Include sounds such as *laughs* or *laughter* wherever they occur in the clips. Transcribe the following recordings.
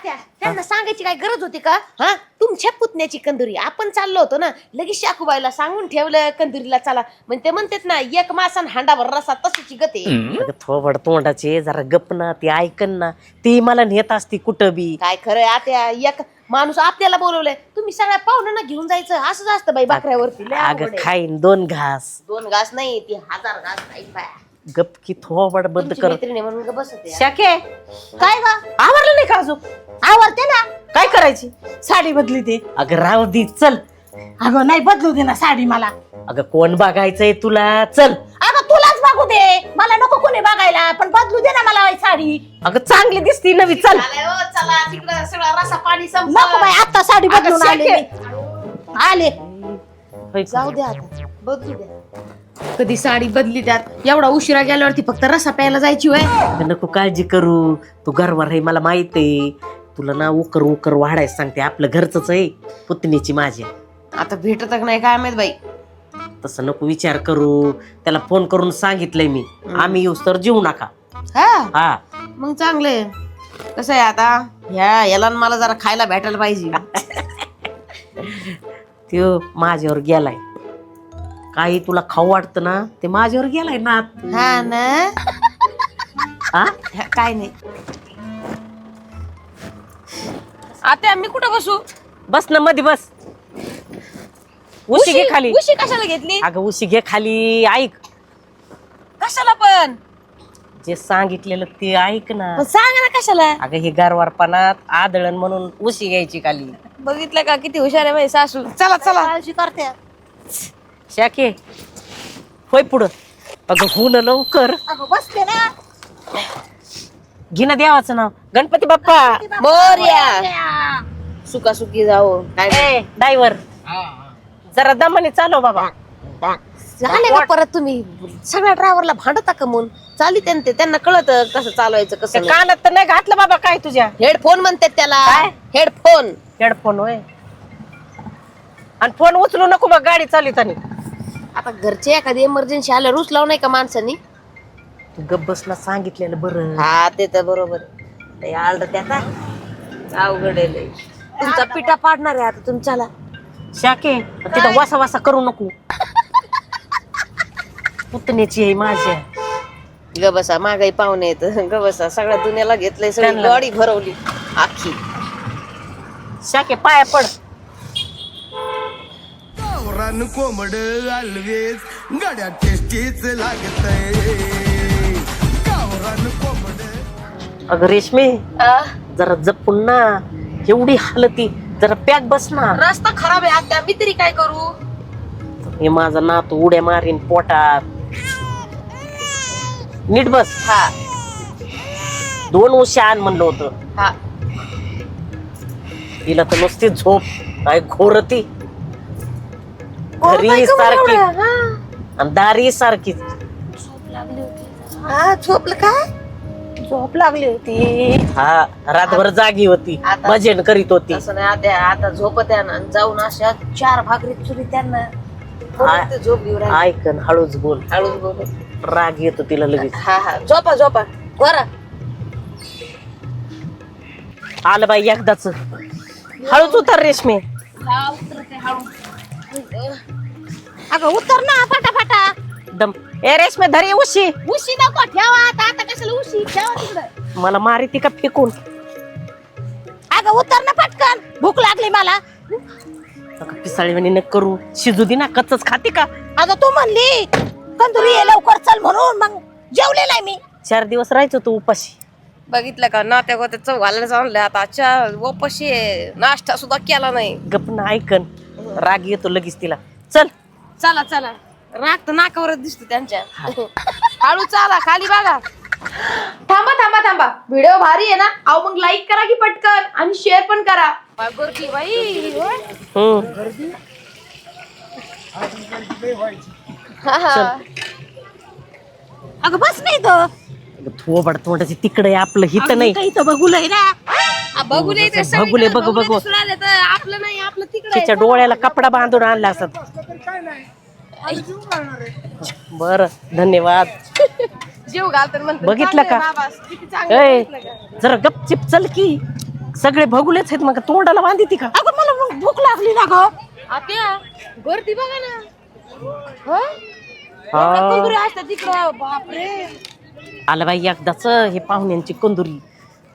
आत्या त्यांना सांगायची काय गरज होती का? हा? तुमच्या पुतण्याची कंदुरी आपण चाललो होतो ना लगेच शाकूबाईला सांगून ठेवलं कंदुरीला चला. मग ते म्हणतात ना एक मासन हांडाभर रसा तशीची गते अगं थोबड तोंडाचे जरा गप ना ती ऐकन ना. ती मला नेत असती कुठं बी. काय खरंय आत्या एक माणूस आपल्याला बोलवलंय. तुम्ही सगळ्या पाहुण्यांना घेऊन जायचं असंच असतं बाई बाकऱ्यावरती लय अवघड अगं आहे. खाईन दोन घास. दोन घास नाही ती हजार घास नाही बाया. गप की थोबड बंद तुमची कर. मैत्रिणी म्हणून ग बसते शाके काय गा? आवरलं नाही का अजून? आवडते ना. काय करायची? साडी बदली दे. अगं राहू दे चल. अगं नाही बदलू दे ना साडी मला. अगं कोण बघायचंय तुला? चल. अगं तुलाच बघू दे. मला नको कोणी बघायला पण बदलू दे ना मला ही साडी. अगं चांगली दिसती नवी चल. हो, चला तिकडं सगळा रसा पाणी नको संपलं बाई आता साडी बदलून आले शाके. मी. आले. जाऊ द्या आता. बदलू द्या कधी साडी बदली त्यात. एवढा उशिरा गेल्यावरती फक्त रसा प्यायला जायची वय नको काळजी करू. तू गरवार आहे मला माहीत आहे. तुला ना उकर उकर वाढायचं सांगते. आपलं घरचंच आहे. पुतणीची माझ्या आता भेटत का नाही काय माहीत बाई. तसं नको विचार करू. त्याला फोन करून सांगितलंय मी. आम्ही येऊस तर जेवू नका. हा? हा. मग चांगले कसं आहे आता? ह्या याला न मला जरा खायला भेटायला पाहिजे. *laughs* त्यो माझ्यावर गेलाय. काही तुला खाऊ वाटतं ना ते माझ्यावर गेलाय ना हा ना? हा काय नाही. आता मी कुठं बसू? बस ना मध्ये बस. उशी घे खाली. उशी कशाला घेतली? अगं उशी घे खाली ऐक. कशाला पण? जे सांगितलेलं ते ऐक ना. पण सांग ना कशाला? अगं हे गारवारपणात आदळण म्हणून उशी घ्यायची खाली. बघितलं का किती हुशार आहे बाई सासू. चला चला. करते. शाके होय पुढं. अगं हो ना लवकर. अगं बसते ना. घे ना देवाचं नाव. गणपती बाप्पा. मोर्या. सुका सुकी जाओ काय ए ड्रायव्हर जरा दमाने चालव बाबा. झाले का परत तुम्ही. सगळ्या ड्रायव्हरला भांडता का म्हणून? चाली त्यांना त्यांना कळत कसं चालवायचं त्या कसं कानात तर नाही घातलं बाबा काय तुझ्या. हेडफोन म्हणतात त्याला. काय? हेडफोन हेडफोन होय. आणि फोन उचलू नको मग गाडी चालितानी आता घरचे एखादी इमर्जन्सी आल्यावर उचलाव नाही का माणसानी? तू गप बसला सांगितलेलं बरं. हा ते तर बरोबर. आलड त्याचा अवघड आहे लय. तुमचा पिठा पाडणार आहे आता तुमच्याला. शाके तिथं वासा वासा करू नको. पुतण्याची आहे माझ्या. ग बसा मागाई पाहुणे येत ग बसा सगळ्या दुनियाला घेतलंय सगळी त्यांना. गाडी भरवली. आखी. शाके पाया पड. गावरान कोंबड आलवेज गड्या टेस्टीच लागतय. गावरान कोंबड अगं रेशमी जरा जपून ना एवढी हालती जरा पॅक बस ना. रस्ता खराब आहे आता मी तरी काय करू? हे माझा नातू उड्या मारीन पोटात. नीट बस. हा. दोन उशी आण म्हणलं होतं. हा. तिला तर नुसती झोप काय घोरती. घरी बायको सारखी? हा. आणि दारी सारखी. हा झोपलं काय? झोप लागली होती. हा रातभर जागी होती. आता- भजन करीत होती. असं नाही आता आता झोपत आहे ना आणि जाऊन अशा चार भाकरी चुरी त्यांना परत ते झोप घेऊ राहिली. ऐकन हळूच बोल. हळूच बोल. राग येतो तिला लगेच. हा हा. झोपा झोपा. बरं आलं बाई एकदाच. हळूच उतर रेशमी. अगं उतर ना फटाफटा. दम. ए रेशमे धरी उशी. उशी नको ठेवा आता आता कशाला उशी? ठेवा तिकडं. मला मारी ती का फेकून? अगं उतर ना पटकन. भूक लागली मला. पिसाळीवाणी न करू. शिजू दे ना कच्चच खाते का? अगं तू म्हणली कंदुरी ये लवकर चल म्हणून. मग जेवलेला आहे मी. चार दिवस राहायचो तू उपाशी. बघितलं का? नात्या गोत्या चव घालायला आणलं आता वपशी आहे. नाश्ता सुद्धा केला नाही. गप ना ऐकन. राग येतो लगेच तिला. चल. चला चला. राग तर नाकावरच दिसतो त्यांच्या. हळू चाला खाली बघा. थांबा थांबा थांबा. व्हिडिओ भारी आहे ना? अहो मग लाईक करा की पटकन आणि शेअर पण करा. गर्दी बाई. हम्म. हा, हा. अगं बस नाही ग थोबड तोंडाची तिकडे आपलं हित नाही. काही तर बघुलय ना? बघूले बघूले, बघू, बघू. तर आपलं नाही आपलं तिकडे तिच्या डोळ्याला कपडा बांधून आणला असत बर धन्यवाद. *laughs* जीव घालतात म्हणतात बघितलं चांगलं का? आहे बाबा, किती चांगलं बघितलं का? जरा गपचिप चल की. सगळे भगुलेच आहेत मग तोंडाला बांधी ती का? अगं मला मग भूक लागली ना ग. आत्या गर्दी बघा ना. हं? हा. असतात तिकडं बापरे. आलं बाई एकदाच हे पाहुण्यांची कंदुरी.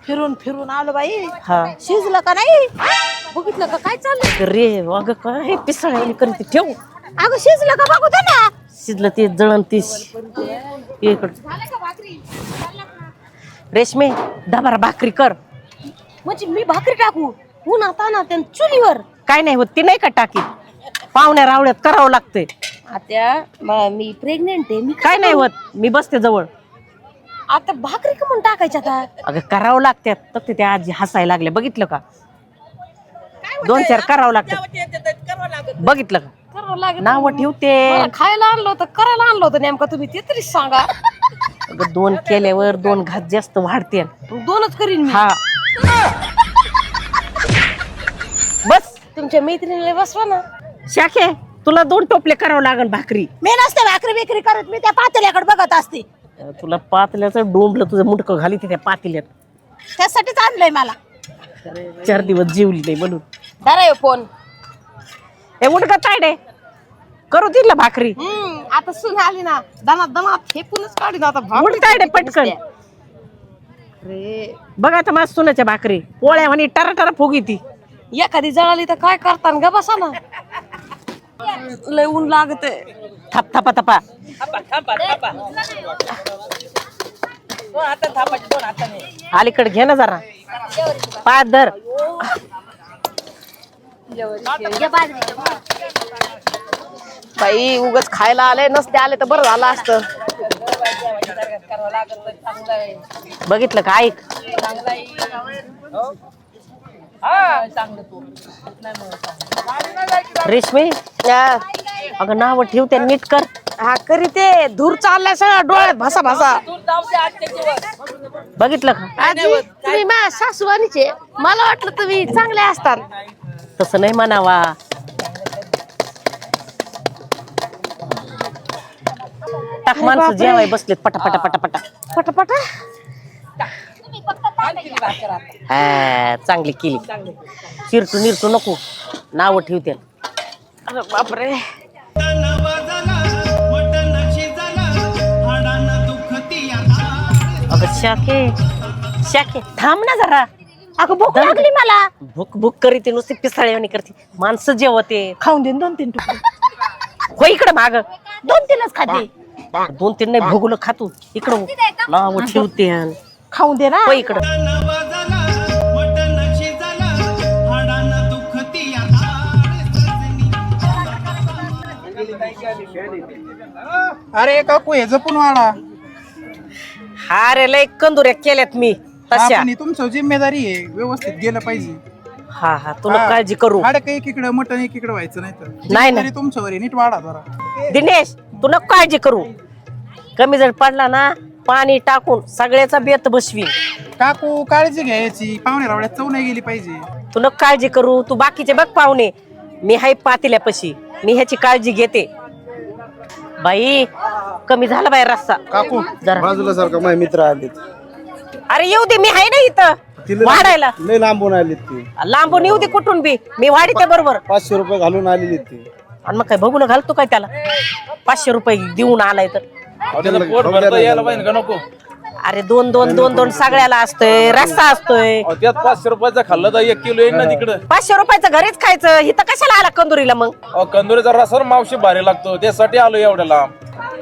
फिरून फिरून आलो बाई. हा. शिजलं का नाही? बघितलं का? काय चाललंय? रे अगं काय पिसळ करते ठेव. अगं शिजलं का बघू दे ना. शिजलं ते जळण ते रेशमे दबारा भाकरी कर. म्हणजे मी भाकरी टाकू? उन्हा ताना त्या चुलीवर? काय नाही होत ती नाही का टाकी? पाहुण्या रावळ्यात करावं लागतंय. आत्या म- मी प्रेग्नेंट आहे. मी काय नाही होत मी बसते जवळ. आता भाकरी का म्हणून टाकायच्या आता. अगं करावं लागत्यात तर ते त्या आजी हसायला लागले. बघितलं का? दोन चार करावं लागतं. बघितलं का? करावं लागेल नाव ठेवते. मला खायला आणलं होतं करायला आणलं होतं नेमकं तुम्ही ते तरी सांगा. अगं दोन केल्यावर दोन घात जास्त वाढते. दोनच करीन मी. हा. बस. तुमच्या मैत्रिणीला बसवा ना. शाखे तुला दोन टोपले करावं लागल भाकरी. मी नसते भाकरी बिकरी करत मी त्या पातेल्याकडे बघत असते. तुला पातल्याचं डोंबलं तुझं मुंडकं घाली त्या पातेल्यात. त्यासाठीच आणलंय मला. चार दिवस जीवली नाही म्हणून. धरा फोन. ए मुंडकं तायडे करू दिला भाकरी. हम्म आता सुन आली ना दनात दनात फेकूनच काढीन आता भाकरी उलट आहे रे, पटकन. अरे बघ आता माझ सुनाच्या भाकरी. पोळ्या म्हणे टरा टरा फुगी ती. एखादी जळाली तर काय करता ग बसा ना. लय ऊन लागत थाप थापा थापा. अलीकडे घे ना जरा. पाच धर. बाई उगच खायला आले नसते आले तर बरं झालं असतं. बघितलं का ऐक? रेशमी? हा. अगं नाव ठेवते नीट कर. हा करी ते. धूर चाललाय सगळं डोळ्यात भासा भासा. बघितलं का? आजी तुम्ही माझ्या सासूवानीचे मला वाटलं तुम्ही चांगले असतात तसं नाही म्हणावा. टाक माणसं जेवाय बसलेत पटा पटा पटा पटा पटापटा? हा चांगली केली. चिरटू निरटू नको. नाव ठेवते अरे बापरे. अगं शाके. शाके थांब ना जरा. अगं भूक लागली मला. भूक भूक करीते नुसती पिसाळ्यावानी करते. माणसं जेवते. खाऊन देईन दोन तीन तुकडे. हो इकडे माग. दोन तीनच खाते. दोन तीन नाही भोगलं खातो. इकडं नाव ठेवते खाऊन दे ना. हो इकडं. अरे काकू हे जपून वाढा. हा रे लय कंदुऱ्या केल्यात मी तशा. आपण तुमचं जिम्मेदारी आहे व्यवस्थित गेलं पाहिजे. हा हा तुला काळजी करू. हाडक एकीकडे मटण एकीकडे व्हायचं नाही तर. नाही. जिम्मेदारी तुमच्यावर आहे नीट वाढा जरा. दिनेश तू नको काळजी करू. कमी जर पडला ना पाणी टाकून सगळ्याचा बेत बसवी काकू काळजी घ्यायची. पाहुणे रावड्यात चव नाही गेली पाहिजे. तू नको काळजी करू तू बाकीचे बघ पाहुणे. मी हाय पातिल्यापाशी. मी ह्याची काळजी घेते. बाई कमी झाला बाई रस्सा. काकू जरा. बाजूला सारखा माझे मित्र आले अरे येऊ दे मी हाय ना इथं. वाढायला. लय लांबून आलेत ते. लांबून येऊ दे कुठून बी. मी वाढीते बरोबर. पाचशे रुपये घालून आलेले ते. आणि मग काय बघून घालतो काय त्याला? पाचशे रुपये देऊन आलाय तर. पोट भरता यायला पाहिजे अरे दोन दोन दोन दोन सगळ्याला असतोय रस्ता असतोय. त्यात पाचशे रुपयाचा खाल्लं तर एक किलो येईल ना तिकडं. पाचशे रुपयाचं घरीच खायचं इथं कशाला आला कंदुरीला मग? अहो, कंदुरीचा रसा मावशी भारी लागतो त्यासाठी आलो एवढ्या लांब.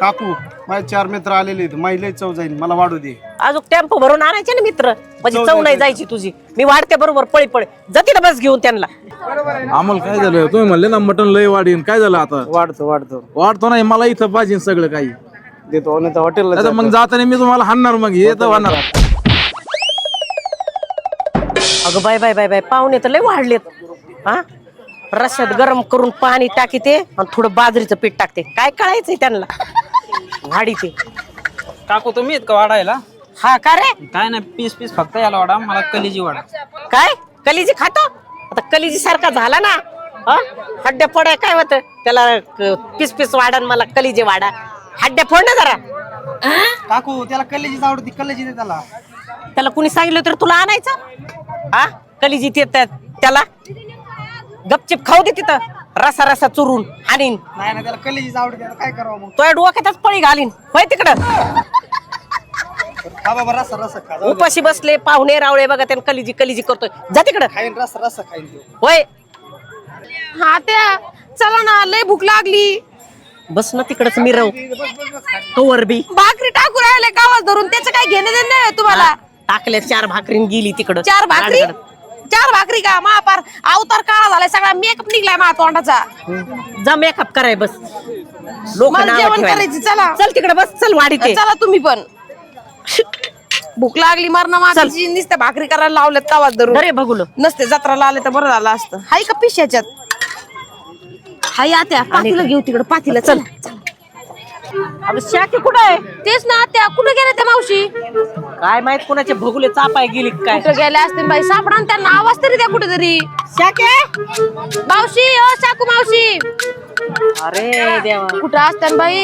काकू माझे चार मित्र आलेले आहेत लय चव जाईल मला वाढू दे. अजून टेम्पो भरून आणायचे ना मित्र? म्हणजे चव नाही जायची तुझी. मी वाढते बरोबर पळी पळी. जाते ना बस घेऊन त्यांना. आम्हाला काय झालं? तुम्ही म्हणले ना मटन लय वाढीन. काय झालं आता? वाढतो वाढतो. वाढतो नाही मला इथं पाहिजे सगळं काही. देतो नाही तर हॉटेलला आता मग जाताना मी तुम्हाला हाणणार मग हे तर होणार अगं बाय बाय बाय बाय पाहुणे तर लय वाढलेत. हा? रश्यात गरम करून पाणी टाकीते आणि थोडं बाजरीचं पीठ टाकते. काय कळायचंय त्यांना? वाढी ते. काकू तुम्ही आहेत का वाढायला? हा का रे? काय नाही पीस पीस फक्त याला वाढा मला कलेजी वाढा. काय? कलिजी खातो? आता कलिजी सारखा झाला ना? हा? हड्ड्या फोडाय काय होत? त्याला क- पीस पीस वाडा आणि मला कलिजी वाडा हड्ड्या फोड ना जरा. काकू त्याला कलेजीच आवडती कलेजी दे त्याला. त्याला कुणी सांगितलं तर तुला आणायचं? हा कलिजी येतात त्याला. गपचिप खाऊ दे तिथं. रसा रसा चुरून आणीन. नाही ना त्याला कलेजीच आवडते आता काय करावं मग? तो डोक्यातच पळी घालीन. होय तिकडं? खा बाबा रसा रसा खा. जाऊ दे. उपाशी बसले पाहुणे रावळे बघा त्यानं कलिजी कलिजी करतोय. जा तिकडं. खाईन रसा रसा खाईन तो. होय. हा त्या चला ना लय भूक लागली. बस ना तिकडच मिरव कवर बी भाकरी टाकू राहिले गावात धरून त्याचं काय घेणं देणं नाही तुम्हाला? टाकल्या चार भाकरीन गेली तिकडं. चार भाकरी? चार भाकरी का? महापार अवतार काळा झालाय सगळा मेकअप निघलाय मा तोंडाचा. जा मेकअप कराय बस. लोक मला जेवण करायचं चला. चल तिकडे बस चल वाडी ते चला तुम्ही पण. भूक लागली मरण माझी नुसत्या भाकरी करायला लावल्यात गावात धरून. अरे बघुल. नसते जत्राला आले तर बरं झालं असतं. हाय का पिशाच्यात? हाय आत्या पातीला घेऊ तिकडे पातीला चल. अगं शाकी कुठं आहे? तेच ना आत्या कुठे गेल्या त्या मावशी? काय माहीत कोणाचे भोगले चापाय गेली काय? कुठे गेल्या असतील बाई? सापडा ना त्यांना आवाज तरी द्या कुठेतरी. शाके? मावशी ओ शाकू मावशी. अरे देवा. कुठं असतात बाई?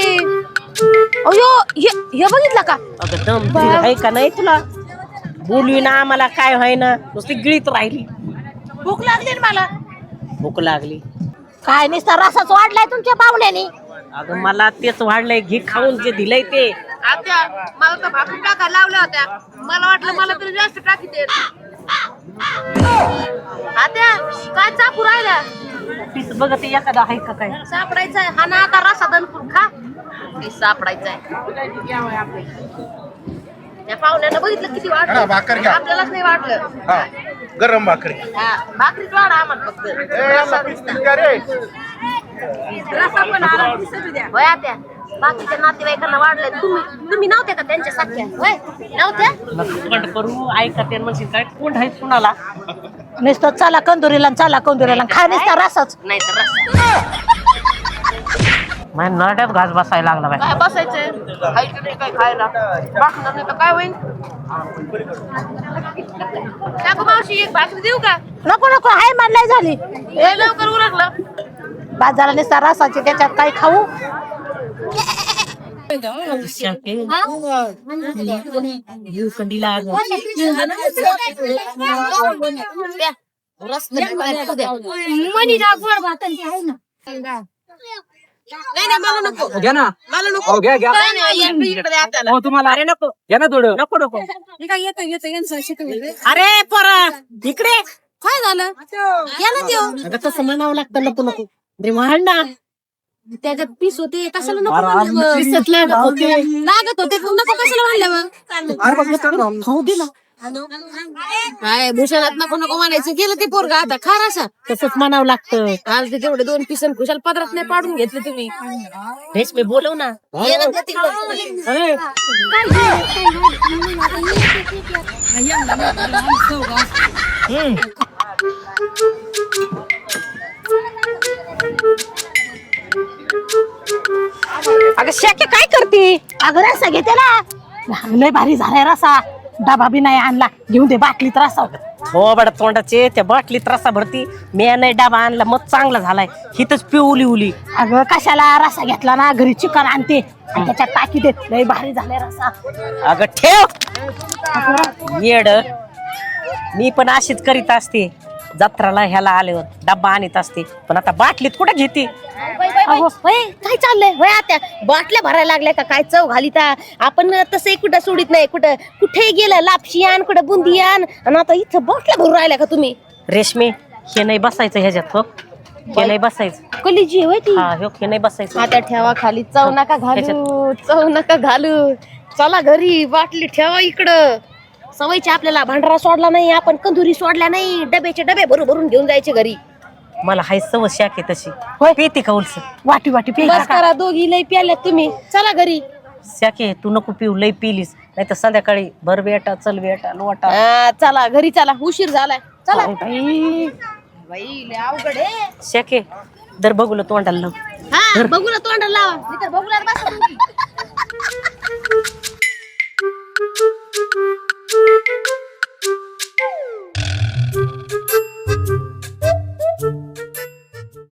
अयो हे हे बघितलं का? अगं दम धीर आहे का नाही तुला? बोलवी ना आम्हाला काय व्हाय ना नुसती गिळीत राहिली. भूक लागली ना मला? भूक लागली. काय नुसता रसाच वाढलाय तुमच्या पाहुण्याने? अगं मला तेच वाढलंय घे खाऊन जे दिलंय ते. आत्या मला तर भाकरी टाकायला लावल्या होत्या. मला वाटलं मला तरी जास्त टाकी देत. आत्या काय चाकू राहिल्या पीस बघत एखादा आहे का काय? सापडायचंय. हा ना आता रसा दणकून खा. ते सापडायचंय. त्या पाहुण्यानं बघितलं किती हा, वाटलं भाकर घ्या. आपल्यालाच नाही वाटलं. हा. गरम भाकरी. हा, वाढा आम्हाला फक्त. होय आत्या. बाकीच्या नातेवाईकांना वाढलंय. तुम्ही तुम्ही नव्हत्या का त्यांच्या सारख्या? होय नव्हत्या करू ऐका ते म्हणशील काय? कोण आहे कुणाला? नुसतं चला कंदुरीला आणि चला कंदुरीला आणि खा नुसता रसाच. नाही तर रसा. माझ्या नरड्यात घास बसायला लागला बाय काय बसायचंय? खायचं नाही काय खायला? बाकणार नाही तर काय होईल मावशी एक भाकरी देऊ का? नको नको हाय मानलाय झाली. हे लवकर उरकलं. बाद झाला नुसता रसाची त्याच्यात काही खाऊ? नाही नाही मला नको. घ्या ना. मला नको. हो घ्या घ्या. नाही, नाही, या, इकडे. हो तुम्हाला अरे नको. घ्या ना थोडं. नको नको. अरे पोरा इकडे. काय झालं? याला देऊ अगं तसं म्हणावं लागतं नको नको. अरे ना त्याच्यात पीस होते. कशाला नको म्हणलं मग? लागत होते. नको कशाला म्हणलं मग खाऊ दे ना काय भूषणात नको नको म्हणायचं. गेलं ते पोरगा आता खार असा. तसंच म्हणावं लागतं. आज ते तेवढे दोन पिसन खुशाल पदरात नाही पाडून घेतले तुम्ही. हेच मी बोलव ना. ये ना त्या तिकडं. अरे अगं शाके काय करते? अगं रसा घेते ना. लय भारी झालाय रसा डबा बी नाही आणला घेऊन दे बाटलीत रसा थोबड तोंडाचे त्या बाटलीत रसा भरती. मी नाही डाबा आणला मग चांगला झालाय. हिथच पिवली उली. अगं कशाला रसा घेतला ना घरी चिकन आणते. आणि त्याच्यात टाकी दे लय भारी झालाय रसा. अगं ठेव. येड. मी पण अशीच करीत असते. जत्राला ह्याला आल्यावर डब्बा आणत असते. पण आता बाटलीत कुठे घेते? अहो, होय, काय चाललंय? होय आता. बाटल्या भरायला लागल्या का? काय चव घाली ता आपण तसं कुठं सोडित नाही. कुठं कुठे गेलं लापशी आण कुठं बुंदी आण. आणि आता इथं बाटल्या भरून राहिल्या का तुम्ही? रेशमी हे नाही बसायचं ह्याच्यात हो. हे नाही बसायचं. कलीजी होय ती. हा हो हे नाही बसायचं. आता ठेवा खाली. चव नका घालू. चव नका घालू. चला घरी बाटली ठेवा इकडं. सवयीची आपल्याला भांडारा सोडला नाही आपण कंदुरी सोडल्या नाही डब्याचे डबे भरून भरून घेऊन जायचे घरी. मला हाय सवय शाखे तशी. होय. का उलस? वाटी वाटी पे करा दोघी लय प्याल्या तुम्ही. चला घरी. शाखे तू नको पिऊ लई पिलीस. नाही तर संध्याकाळी भर बेटा चल बेटा लोटा. चला घरी चला. उशीर झालाय. चला. अवघड शाखे दर बघूला तोंडाला लाव. हा बघूला तोंडाला लावा. बघूला *laughs* Thank you.